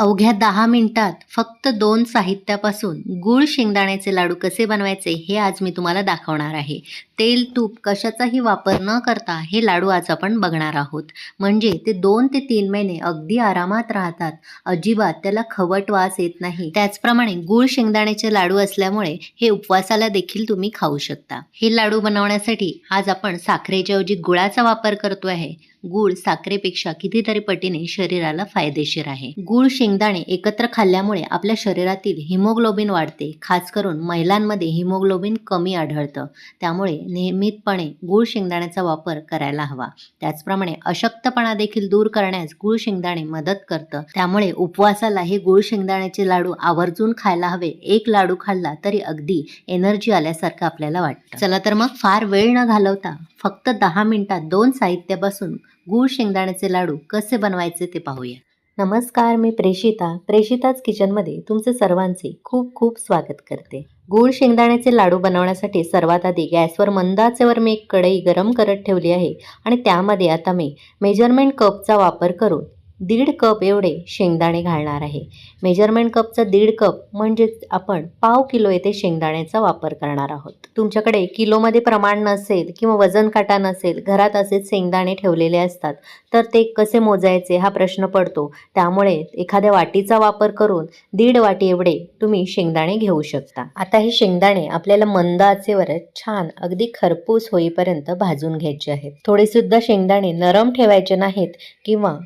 अवघ्या दहा मिनिटात फक्त दोन साहित्यापासून गूळ शेंगदाण्याचे लाडू कसे बनवायचे हे आज मी तुम्हाला दाखवणार आहे. तेल तूप कशाचाही वापर न करता हे लाडू आज आपण बघणार आहोत. म्हणजे ते दोन ते तीन महिने अगदी आरामात राहतात. अजिबात त्याला खवट वास येत नाही. त्याचप्रमाणे गूळ शेंगदाण्याचे लाडू असल्यामुळे हे उपवासाला देखील तुम्ही खाऊ शकता. हे लाडू बनवण्यासाठी आज आपण साखरेच्याऐवजी गुळाचा वापर करतो आहे गूळ साखरेपेक्षा कितीतरी पटीने शरीराला फायदेशीर आहे. गूळ शेंगदाणे एकत्र खाल्ल्यामुळे आपल्या शरीरातील हिमोग्लोबिन वाढते खास करून महिलांमध्ये हिमोग्लोबिन कमी आढळतं. त्यामुळे नियमितपणे गूळ शेंगदाण्याचा वापर करायला हवा. त्याचप्रमाणे अशक्तपणा देखील दूर करण्यास गूळ शेंगदाणे मदत करतं. त्यामुळे उपवासाला हे गूळ शेंगदाण्याचे लाडू आवर्जून खायला हवे. एक लाडू खाल्ला तरी अगदी एनर्जी आल्यासारखं आपल्याला वाटतं. चला तर मग फार वेळ न घालवता फक्त दहा मिनिटात दोन साहित्यापासून गूळ शेंगदाण्याचे लाडू कसे बनवायचे ते पाहूया. नमस्कार मी प्रेषिता प्रेषिताच किचनमध्ये तुमचे सर्वांचे खूप खूप स्वागत करते. गूळ शेंगदाण्याचे लाडू बनवण्यासाठी सर्वात आधी गॅसवर मंदाचेवर मी एक कढई गरम करत ठेवली आहे आणि त्यामध्ये आता मी मेजरमेंट कपचा वापर करून दीड कप एवढे शेंगदाणे घालणार आहे. मेजरमेंट कपचा दीड कप म्हणजेच आपण पाव किलो येथे शेंगदाण्याचा वापर करणार आहोत. तुमच्याकडे किलोमध्ये प्रमाण नसेल किंवा वजन काटा नसेल घरात असेच शेंगदाणे ठेवलेले असतात तर ते कसे मोजायचे हा प्रश्न पडतो. त्यामुळे एखाद्या वाटीचा वापर करून दीड वाटी एवढे तुम्ही शेंगदाणे घेऊ शकता. आता हे शेंगदाणे आपल्याला मंद आचेवर छान अगदी खरपूस होईपर्यंत भाजून घ्यायचे आहेत. थोडे सुद्धा शेंगदाणे नरम ठेवायचे नाहीत किंवा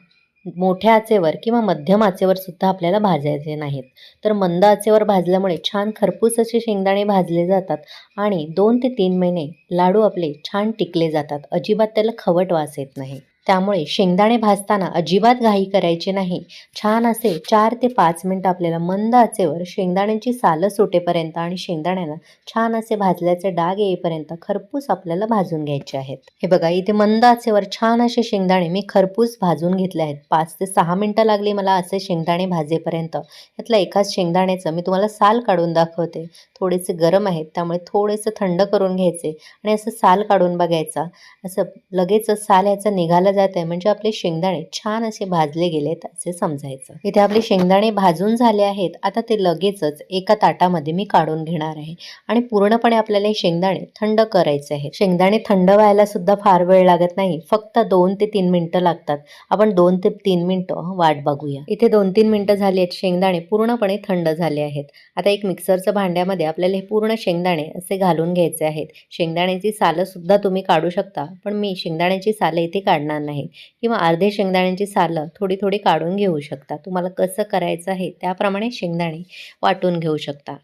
मोठ्या आचेवर किंवा मध्यम आचेवर सुद्धा आपल्याला भाजायचे नाहीत. तर मंद आचेवर भाजल्यामुळे छान खरपूस असे शेंगदाणे भाजले जातात आणि दोन ते तीन महिने लाडू आपले छान टिकले जातात. अजिबात त्याला खवट वास येत नाही. त्यामुळे शेंगदाणे भाजताना अजिबात घाई करायची नाही. छान असे चार ते पाच मिनटं आपल्याला मंद आचेवर शेंगदाण्यांची सालं सुटेपर्यंत आणि शेंगदाण्याला छान असे भाजल्याचे डाग येईपर्यंत खरपूस आपल्याला भाजून घ्यायचे आहेत. हे बघा इथे मंद आचेवर छान असे शेंगदाणे मी खरपूस भाजून घेतले आहेत. पाच ते सहा मिनटं लागली मला असे शेंगदाणे भाजेपर्यंत. यातलं एकाच शेंगदाण्याचं मी तुम्हाला साल काढून दाखवते. थोडेसे गरम आहेत त्यामुळे थोडेसे थंड करून घ्यायचे आणि असं साल काढून बघायचा. असं लगेच साल ह्याचा निघाला जात आहे म्हणजे आपले शेंगदाणे छान असे भाजले गेलेत असे समजायचं. इथे आपले शेंगदाणे भाजून झाले आहेत. आता ते लगेचच एका ताटामध्ये मी काढून घेणार आहे. आणि पूर्णपणे आपल्याला हे शेंगदाणे थंड करायचे आहेत. शेंगदाणे थंड व्हायला सुद्धा फार वेळ लागत नाही. फक्त दोन ते तीन मिनिटं लागतात. आपण दोन ते तीन मिनिटं वाट बघूया. इथे दोन तीन मिनिटं झाली आहेत. शेंगदाणे पूर्णपणे थंड झाले आहेत. आता एक मिक्सरचं भांड्यामध्ये आपल्याला हे पूर्ण शेंगदाणे असे घालून घ्यायचे आहेत. शेंगदाण्याची सालं सुद्धा तुम्ही काढू शकता. पण मी शेंगदाण्याची सालं इथे काढणार नाही. किंवा अर्धे शेंगदाण्यांची सालं थोडी थोडी काढून घेऊ शकता. तुम्हाला कसं करायचं आहे त्याप्रमाणे शेंगदाणे वाटून घेऊ शकता.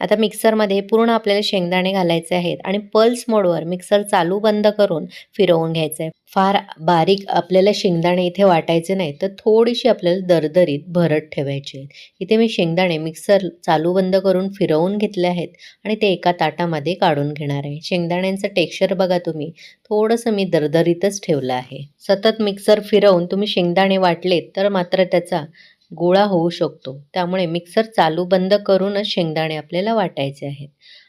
आता मिक्सरमध्ये पूर्ण आपल्याला शेंगदाणे घालायचे आहेत आणि पल्स मोडवर मिक्सर चालू बंद करून फिरवून घ्यायचं. आहे फार बारीक आपल्याला शेंगदाणे इथे वाटायचे नाही तर थोडीशी आपल्याला दरदरीत भरत ठेवायची आहेत. इथे मी शेंगदाणे मिक्सर चालू बंद करून फिरवून घेतले आहेत आणि ते एका ताटामध्ये काढून घेणार आहे. शेंगदाण्यांचं टेक्स्चर बघा तुम्ही थोडंसं मी दरदरीतच ठेवलं आहे. सतत मिक्सर फिरवून तुम्ही शेंगदाणे वाटलेत तर मात्र त्याचा गोळा होऊ शकतो. त्यामुळे मिक्सर चालू बंद करूनच शेंगदाणे आपल्याला वाटायचे आहेत.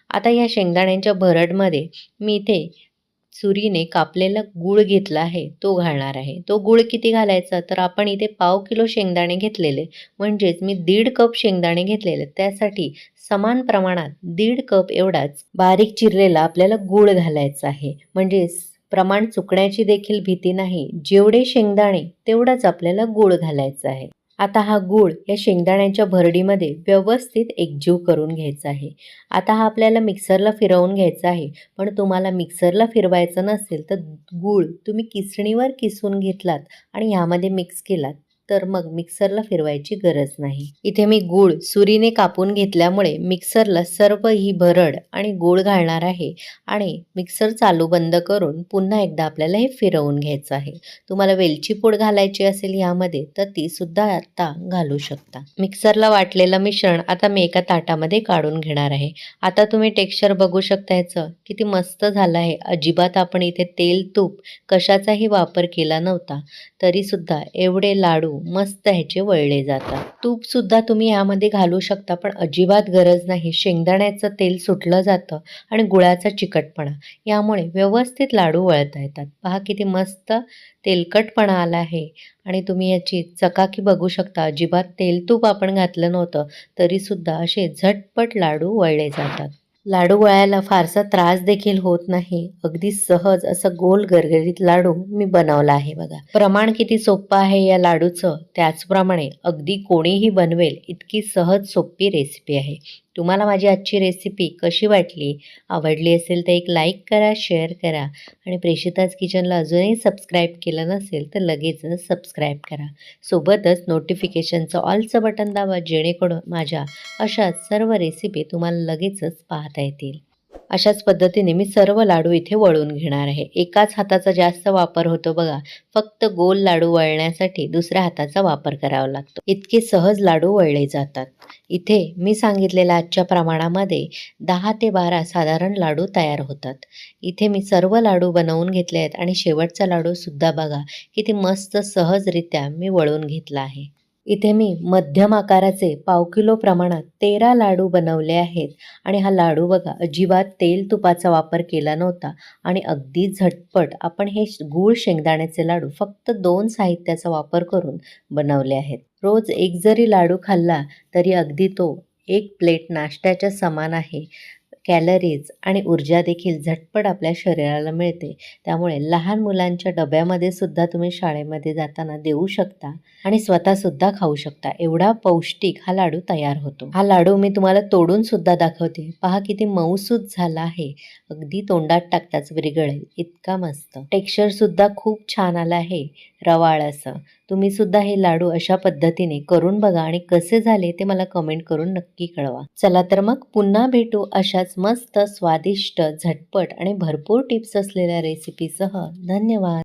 आता या शेंगदाण्यांच्या भरडमध्ये मी इथे सुरीने कापलेला गूळ घेतला आहे. तो घालणार आहे. तो गूळ किती घालायचा? तर आपण इथे पाव किलो शेंगदाणे घेतलेले. म्हणजेच मी दीड कप शेंगदाणे घेतलेले. त्यासाठी समान प्रमाणात दीड कप एवढाच बारीक चिरलेला आपल्याला गूळ घालायचा आहे. म्हणजेच प्रमाण चुकण्याची देखील भीती नाही. जेवढे शेंगदाणे तेवढाच आपल्याला गूळ घालायचा आहे. आता हा गूळ या शेंगदाण्यांच्या भरडीमध्ये व्यवस्थित एकजीव करून घ्यायचा आहे. आता हा आपल्याला मिक्सरला फिरवून घ्यायचा आहे. पण तुम्हाला मिक्सरला फिरवायचं नसेल तर गूळ तुम्ही किसणीवर किसून घेतलात आणि ह्यामध्ये मिक्स केलात. तर मग मिक्सरला फिरवायची गरज नाही. इथे मी गूळ सुरीने कापून घेतल्यामुळे मिक्सरला सर्व ही भरड आणि गूळ घालणार आहे आणि मिक्सर चालू बंद करून पुन्हा एकदा आपल्याला हे फिरवून घ्यायचं आहे. तुम्हाला वेलची पूड घालायची असेल यामध्ये तर ती सुद्धा आता घालू शकता. मिक्सरला वाटलेलं मिश्रण आता मी एका ताटामध्ये काढून घेणार आहे. आता तुम्ही टेक्स्चर बघू शकता याचं. किती मस्त झालं आहे. अजिबात आपण इथे तेल तूप कशाचाही वापर केला नव्हता. तरीसुद्धा एवढे लाडू लाडू मस्त ह्याचे वळले जातात. तूप सुद्धा तुम्ही यामध्ये घालू शकता पण अजिबात गरज नाही. शेंगदाण्याचं तेल सुटलं जातं आणि गुळाचा चिकटपणा. यामुळे व्यवस्थित लाडू वळता येतात. पहा किती मस्त तेलकटपणा आला आहे. आणि तुम्ही याची चकाकी बघू शकता. अजिबात तेल तूप आपण घातलं नव्हतं तरीसुद्धा असे झटपट लाडू वळले जातात. लाडू वळायला फारसा त्रास देखील होत नाही. अगदी सहज असं गोल गरगरीत लाडू मी बनवला आहे बघा. प्रमाण किती सोपं आहे या लाडूचं? त्याचप्रमाणे अगदी कोणीही बनवेल इतकी सहज सोपी रेसिपी आहे. तुम्हाला माझी आजची रेसिपी कशी वाटली? आवडली असेल तर एक लाईक करा शेअर करा. आणि प्रेषिताज किचनला अजूनही सबस्क्राईब केलं नसेल तर लगेचच सबस्क्राईब करा. सोबतच नोटिफिकेशनचं ऑलचं बटन दाबा जेणेकरून माझ्या अशा सर्व रेसिपी तुम्हाला लगेचच पाहता येतील. अशाच पद्धतीने मी सर्व लाडू इथे वळून घेणार आहे. एकाच हाताचा जास्त वापर होतो बघा. फक्त गोल लाडू वळण्यासाठी दुसऱ्या हाताचा वापर करावा लागतो. इतके सहज लाडू वळले जातात. इथे मी सांगितलेल्या आजच्या प्रमाणामध्ये दहा ते बारा साधारण लाडू तयार होतात. इथे मी सर्व लाडू बनवून घेतले आहेत आणि शेवटचा लाडू सुद्धा बघा किती मस्त सहजरित्या मी वळून घेतला आहे. इथे मी मध्यम आकाराचे पाव किलो प्रमाणात तेरा लाडू बनवले आहेत. आणि हा लाडू बघा अजिबात तेल तुपाचा वापर केला नव्हता. आणि अगदी झटपट आपण हे गूळ शेंगदाण्याचे लाडू फक्त दोन साहित्याचा वापर करून बनवले आहेत. रोज एक जरी लाडू खाल्ला तरी अगदी तो एक प्लेट नाश्त्याच्या समान आहे. कॅलरीज आणि ऊर्जा देखील झटपट आपल्या शरीराला मिळते. त्यामुळे लहान मुलांच्या डब्यामध्ये सुद्धा तुम्ही शाळेमध्ये जाताना देऊ शकता आणि स्वतःसुद्धा खाऊ शकता. एवढा पौष्टिक हा लाडू तयार होतो. हा लाडू मी तुम्हाला तोडून सुद्धा दाखवते. पहा किती मऊसूद झाला आहे. अगदी तोंडात टाकताच विरघळेल. इतका मस्त. टेक्स्चर सुद्धा खूप छान आला आहे. रवाळ असं. तुम्ही सुद्धा हे लाडू अशा पद्धतीने करून बघा आणि कसे झाले ते मला कमेंट करून नक्की कळवा. चला तर मग पुन्हा भेटू अशाच मस्त स्वादिष्ट झटपट आणि भरपूर टिप्स असलेल्या रेसिपीसह धन्यवाद.